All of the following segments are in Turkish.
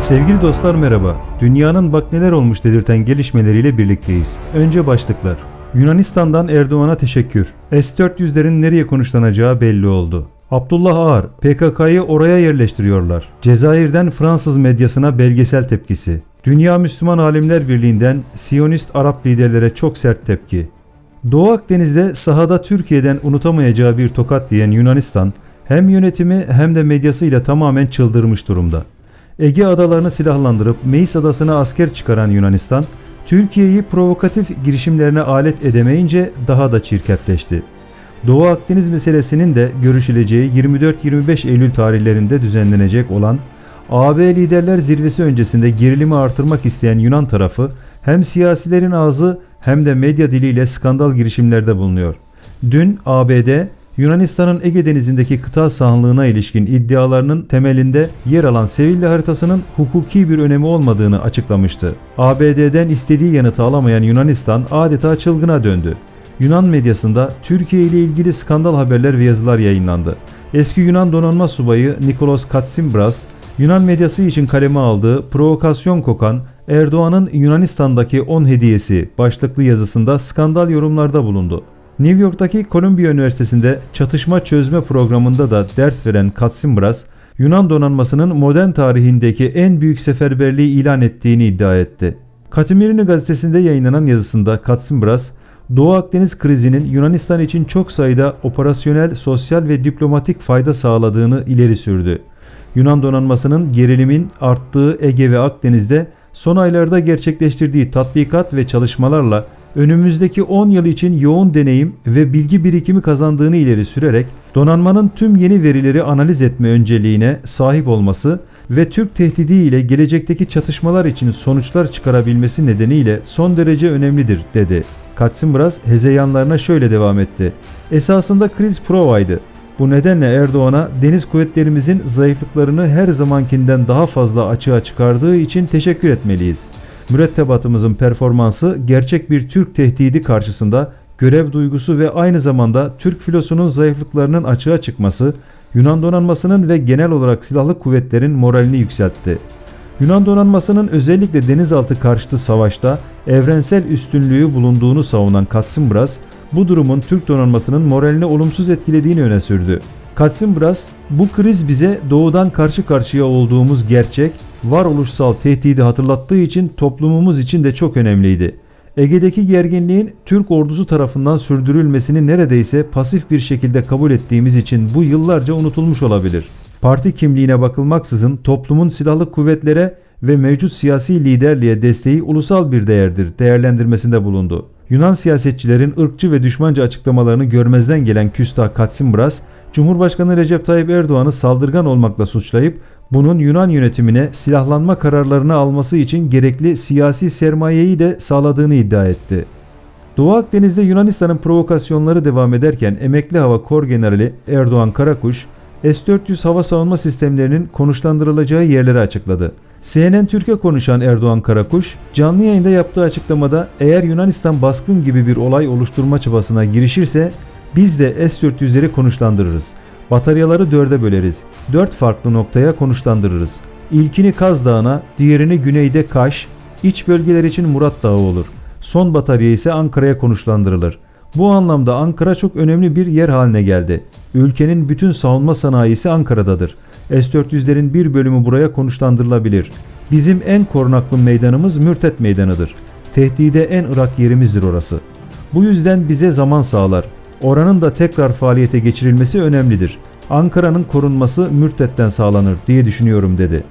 Sevgili dostlar merhaba. Dünyanın bak neler olmuş dedirten gelişmeleriyle birlikteyiz. Önce başlıklar. Yunanistan'dan Erdoğan'a teşekkür. S-400'lerin nereye konuşlanacağı belli oldu. Abdullah Ağar, PKK'yı oraya yerleştiriyorlar. Cezayir'den Fransız medyasına belgesel tepkisi. Dünya Müslüman Alimler Birliği'nden Siyonist Arap liderlere çok sert tepki. Doğu Akdeniz'de sahada Türkiye'den unutamayacağı bir tokat diyen Yunanistan, hem yönetimi hem de medyasıyla tamamen çıldırmış durumda. Ege adalarını silahlandırıp Meis adasına asker çıkaran Yunanistan, Türkiye'yi provokatif girişimlerine alet edemeyince daha da çirkefleşti. Doğu Akdeniz meselesinin de görüşüleceği 24-25 Eylül tarihlerinde düzenlenecek olan AB Liderler Zirvesi öncesinde gerilimi artırmak isteyen Yunan tarafı hem siyasilerin ağzı hem de medya diliyle skandal girişimlerde bulunuyor. Dün ABD Yunanistan'ın Ege Denizi'ndeki kıta sahanlığına ilişkin iddialarının temelinde yer alan Sevilla haritasının hukuki bir önemi olmadığını açıklamıştı. ABD'den istediği yanıtı alamayan Yunanistan adeta çılgına döndü. Yunan medyasında Türkiye ile ilgili skandal haberler ve yazılar yayınlandı. Eski Yunan donanma subayı Nikolos Katsimbras, Yunan medyası için kaleme aldığı provokasyon kokan Erdoğan'ın Yunanistan'daki 10 hediyesi başlıklı yazısında skandal yorumlarda bulundu. New York'taki Columbia Üniversitesi'nde çatışma çözme programında da ders veren Katsimbras, Yunan donanmasının modern tarihindeki en büyük seferberliği ilan ettiğini iddia etti. Katimirini gazetesinde yayınlanan yazısında Katsimbras, Doğu Akdeniz krizinin Yunanistan için çok sayıda operasyonel, sosyal ve diplomatik fayda sağladığını ileri sürdü. Yunan donanmasının gerilimin arttığı Ege ve Akdeniz'de son aylarda gerçekleştirdiği tatbikat ve çalışmalarla önümüzdeki 10 yıl için yoğun deneyim ve bilgi birikimi kazandığını ileri sürerek donanmanın tüm yeni verileri analiz etme önceliğine sahip olması ve Türk tehdidi ile gelecekteki çatışmalar için sonuçlar çıkarabilmesi nedeniyle son derece önemlidir dedi. Katsimbras hezeyanlarına şöyle devam etti. Esasında kriz provaydı. Bu nedenle Erdoğan'a deniz kuvvetlerimizin zayıflıklarını her zamankinden daha fazla açığa çıkardığı için teşekkür etmeliyiz. Mürettebatımızın performansı gerçek bir Türk tehdidi karşısında görev duygusu ve aynı zamanda Türk filosunun zayıflıklarının açığa çıkması Yunan donanmasının ve genel olarak silahlı kuvvetlerin moralini yükseltti. Yunan donanmasının özellikle denizaltı karşıtı savaşta evrensel üstünlüğü bulunduğunu savunan Katsimbras, bu durumun Türk donanmasının moralini olumsuz etkilediğini öne sürdü. Katsimbras, bu kriz bize doğudan karşı karşıya olduğumuz gerçek, varoluşsal tehdidi hatırlattığı için toplumumuz için de çok önemliydi. Ege'deki gerginliğin Türk ordusu tarafından sürdürülmesini neredeyse pasif bir şekilde kabul ettiğimiz için bu yıllarca unutulmuş olabilir. Parti kimliğine bakılmaksızın toplumun silahlı kuvvetlere ve mevcut siyasi liderliğe desteği ulusal bir değerdir değerlendirmesinde bulundu. Yunan siyasetçilerin ırkçı ve düşmanca açıklamalarını görmezden gelen Küstah Katsimbras, Cumhurbaşkanı Recep Tayyip Erdoğan'ı saldırgan olmakla suçlayıp bunun Yunan yönetimine silahlanma kararlarını alması için gerekli siyasi sermayeyi de sağladığını iddia etti. Doğu Akdeniz'de Yunanistan'ın provokasyonları devam ederken emekli hava kor generali Erdoğan Karakuş, S-400 hava savunma sistemlerinin konuşlandırılacağı yerleri açıkladı. CNN Türk'e konuşan Erdoğan Karakuş, canlı yayında yaptığı açıklamada eğer Yunanistan baskın gibi bir olay oluşturma çabasına girişirse biz de S-400'leri konuşlandırırız. Bataryaları dörde böleriz. Dört farklı noktaya konuşlandırırız. İlkini Kaz Dağı'na, diğerini güneyde Kaş, iç bölgeler için Murat Dağı olur. Son batarya ise Ankara'ya konuşlandırılır. Bu anlamda Ankara çok önemli bir yer haline geldi. Ülkenin bütün savunma sanayisi Ankara'dadır. S-400'lerin bir bölümü buraya konuşlandırılabilir. Bizim en korunaklı meydanımız Mürtet Meydanı'dır. Tehdide en ırak yerimizdir orası. Bu yüzden bize zaman sağlar. Oranın da tekrar faaliyete geçirilmesi önemlidir. Ankara'nın korunması Mürtet'ten sağlanır diye düşünüyorum dedi.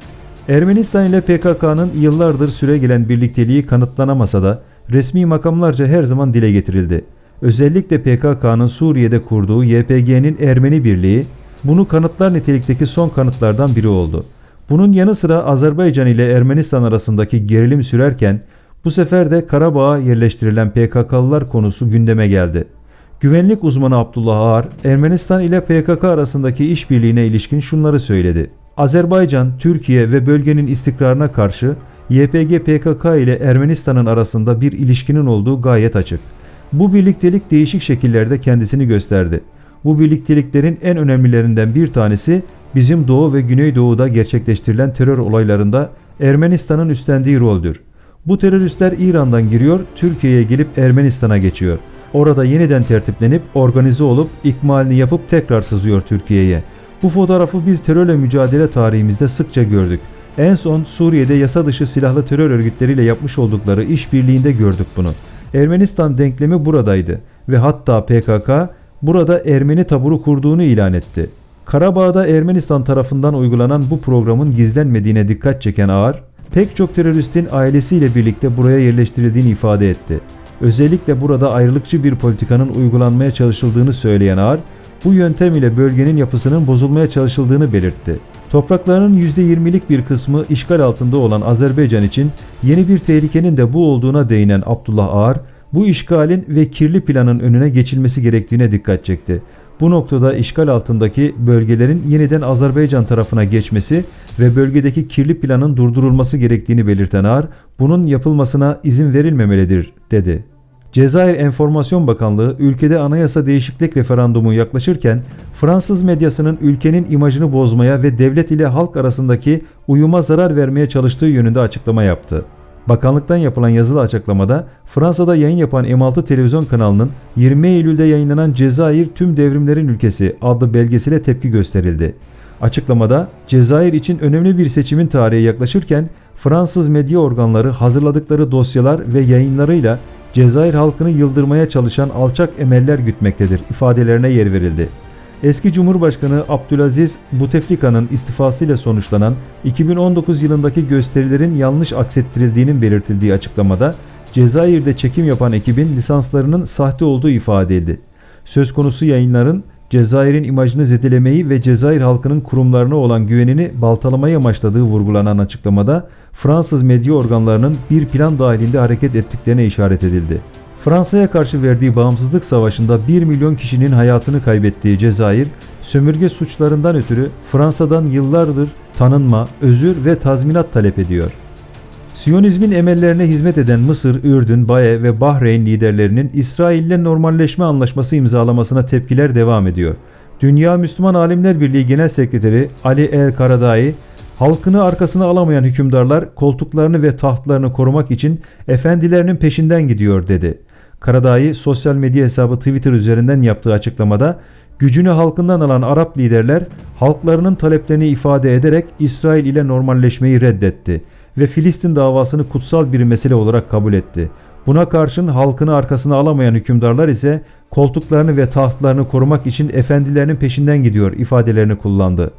Ermenistan ile PKK'nın yıllardır süre gelen birlikteliği kanıtlanamasa da resmi makamlarca her zaman dile getirildi. Özellikle PKK'nın Suriye'de kurduğu YPG'nin Ermeni Birliği bunu kanıtlar nitelikteki son kanıtlardan biri oldu. Bunun yanı sıra Azerbaycan ile Ermenistan arasındaki gerilim sürerken bu sefer de Karabağ'a yerleştirilen PKK'lılar konusu gündeme geldi. Güvenlik uzmanı Abdullah Ağar, Ermenistan ile PKK arasındaki işbirliğine ilişkin şunları söyledi. Azerbaycan, Türkiye ve bölgenin istikrarına karşı YPG PKK ile Ermenistan'ın arasında bir ilişkinin olduğu gayet açık. Bu birliktelik değişik şekillerde kendisini gösterdi. Bu birlikteliklerin en önemlilerinden bir tanesi bizim Doğu ve Güneydoğu'da gerçekleştirilen terör olaylarında Ermenistan'ın üstlendiği roldür. Bu teröristler İran'dan giriyor, Türkiye'ye gelip Ermenistan'a geçiyor. Orada yeniden tertiplenip organize olup ikmalini yapıp tekrar sızıyor Türkiye'ye. Bu fotoğrafı biz terörle mücadele tarihimizde sıkça gördük. En son Suriye'de yasa dışı silahlı terör örgütleriyle yapmış oldukları işbirliğinde gördük bunu. Ermenistan denklemi buradaydı ve hatta PKK burada Ermeni taburu kurduğunu ilan etti. Karabağ'da Ermenistan tarafından uygulanan bu programın gizlenmediğine dikkat çeken Ağar, pek çok teröristin ailesiyle birlikte buraya yerleştirildiğini ifade etti. Özellikle burada ayrılıkçı bir politikanın uygulanmaya çalışıldığını söyleyen Ağar, bu yöntem ile bölgenin yapısının bozulmaya çalışıldığını belirtti. Topraklarının %20'lik bir kısmı işgal altında olan Azerbaycan için yeni bir tehlikenin de bu olduğuna değinen Abdullah Ağar, bu işgalin ve kirli planın önüne geçilmesi gerektiğine dikkat çekti. Bu noktada işgal altındaki bölgelerin yeniden Azerbaycan tarafına geçmesi ve bölgedeki kirli planın durdurulması gerektiğini belirten Ağar, bunun yapılmasına izin verilmemelidir, dedi. Cezayir Enformasyon Bakanlığı ülkede anayasa değişiklik referandumu yaklaşırken Fransız medyasının ülkenin imajını bozmaya ve devlet ile halk arasındaki uyuma zarar vermeye çalıştığı yönünde açıklama yaptı. Bakanlıktan yapılan yazılı açıklamada Fransa'da yayın yapan M6 televizyon kanalının 20 Eylül'de yayınlanan Cezayir Tüm Devrimlerin Ülkesi adlı belgesele tepki gösterildi. Açıklamada Cezayir için önemli bir seçimin tarihi yaklaşırken Fransız medya organları hazırladıkları dosyalar ve yayınlarıyla Cezayir halkını yıldırmaya çalışan alçak emeller gütmektedir ifadelerine yer verildi. Eski Cumhurbaşkanı Abdülaziz Buteflika'nın istifasıyla sonuçlanan 2019 yılındaki gösterilerin yanlış aksettirildiğinin belirtildiği açıklamada Cezayir'de çekim yapan ekibin lisanslarının sahte olduğu ifade edildi. Söz konusu yayınların Cezayir'in imajını zedelemeyi ve Cezayir halkının kurumlarına olan güvenini baltalamayı amaçladığı vurgulanan açıklamada Fransız medya organlarının bir plan dahilinde hareket ettiklerine işaret edildi. Fransa'ya karşı verdiği bağımsızlık savaşında 1 milyon kişinin hayatını kaybettiği Cezayir, sömürge suçlarından ötürü Fransa'dan yıllardır tanınma, özür ve tazminat talep ediyor. Siyonizmin emellerine hizmet eden Mısır, Ürdün, Baye ve Bahreyn liderlerinin İsrail'le normalleşme anlaşması imzalamasına tepkiler devam ediyor. Dünya Müslüman Alimler Birliği Genel Sekreteri Ali El Karadai, halkını arkasına alamayan hükümdarlar koltuklarını ve tahtlarını korumak için efendilerinin peşinden gidiyor dedi. Karadai sosyal medya hesabı Twitter üzerinden yaptığı açıklamada gücünü halkından alan Arap liderler halklarının taleplerini ifade ederek İsrail ile normalleşmeyi reddetti ve Filistin davasını kutsal bir mesele olarak kabul etti. Buna karşın halkını arkasına alamayan hükümdarlar ise koltuklarını ve tahtlarını korumak için efendilerinin peşinden gidiyor ifadelerini kullandı.